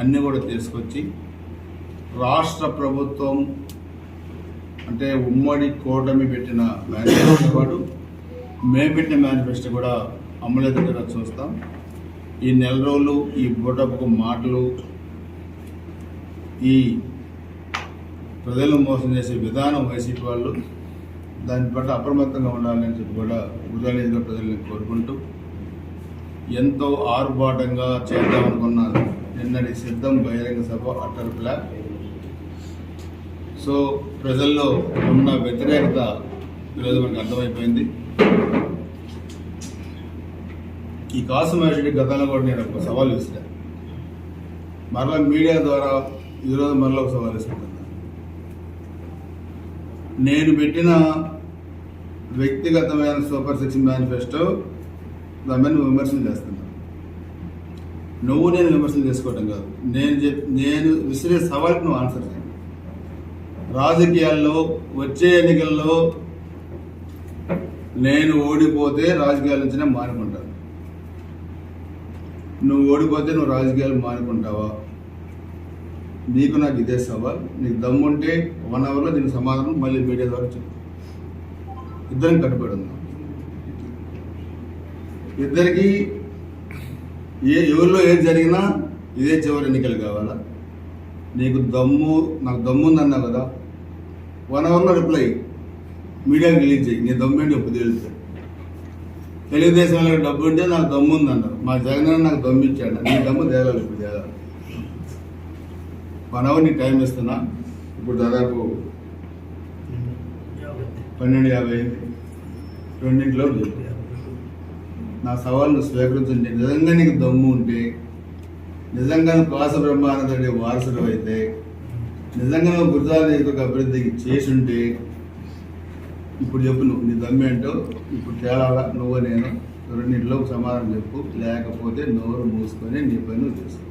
అన్నీ కూడా తీసుకొచ్చి రాష్ట్ర ప్రభుత్వం అంటే ఉమ్మడి కూటమి పెట్టిన మేనిఫెస్టో వాడు. మేము పెట్టిన మేనిఫెస్టో కూడా అమలయ్యేటట్టుగా చూస్తాం. ఈ నెల రోజులు ఈ బుటపు మాటలు ఈ ప్రజలను మోసం చేసే విధానం వైసీపీ వాళ్ళు దాని పట్ల అప్రమత్తంగా ఉండాలని చెప్పి కూడా ఉదయనిధిగా ప్రజల్ని కోరుకుంటూ ఎంతో ఆర్భాటంగా చేద్దామనుకున్నారు నిన్నటి సిద్ధం బహిరంగ సభ అటల్ ప్లాన్ సో ప్రజల్లో ఉన్న వ్యతిరేకత ఈరోజు మనకు అర్థమైపోయింది. ఈ కాసుమేషుడి గతంలో కూడా నేను ఒక సవాల్ విసిరా మరలా మీడియా ద్వారా ఈరోజు మరలా ఒక సవాల్ విసుకుంటున్నాను నేను పెట్టిన వ్యక్తిగతమైన సూపర్ సిక్స్ మేనిఫెస్టో దాని మీద విమర్శలు చేస్తున్నాను నువ్వు నేను విమర్శలు చేసుకోవటం కాదు. నేను చెప్ నేను విసిరే సవాల్కి నువ్వు ఆన్సర్ చేయండి రాజకీయాల్లో వచ్చే ఎన్నికల్లో నేను ఓడిపోతే రాజకీయాల నుంచినే నేను మానుకుంటాను నువ్వు ఓడిపోతే నువ్వు రాజకీయాలు మానుకుంటావా? నీకు నాకు ఇదే సవాల్. నీకు దమ్ముంటే వన్ అవర్లో దీనికి సమాధానం మళ్ళీ మీడియా ద్వారా చెప్పు. ఇద్దరం కట్టుబడి ఉందాం ఇద్దరికి ఏ ఎవరిలో ఏది జరిగినా ఇదే చివరి ఎన్నికలు కావాలా? నీకు దమ్ము నాకు దమ్ము ఉందన్నావు కదా? వన్ అవర్లో రిప్లై మీడియాకి రిలీజ్ చేయి. నీ దమ్ము ఏంటి ఎప్పుడు తెలుస్తుంది తెలుగుదేశం వాళ్ళకి డబ్బు ఉంటే నాకు దమ్ము ఉందన్నారు మా జగన్ అన్న నాకు దమ్ము ఇచ్చాడు. నీ దమ్ము తేలాలి ఇప్పుడు తేలాలి వన్ అవర్ నీకు టైం ఇస్తున్నా. ఇప్పుడు దాదాపు పన్నెండు యాభై అయింది. రెండింటిలో చెప్పు. నా సవాల్ను స్వీకరించండి. నిజంగా నీకు దమ్ము ఉంటే నిజంగా నువ్వు కాస బ్రహ్మానందుడి వారసుడు అయితే నిజంగా నువ్వు గురుజాల అభివృద్ధి అభివృద్ధికి చేసి ఉంటే ఇప్పుడు చెప్పు నువ్వు. నీ దమ్ము ఏంటో ఇప్పుడు తేలాలా నువ్వు నేను రెండింటిలో సమాధానం చెప్పు. లేకపోతే నోరు మూసుకొని నీ పని నువ్వు చేసుకో.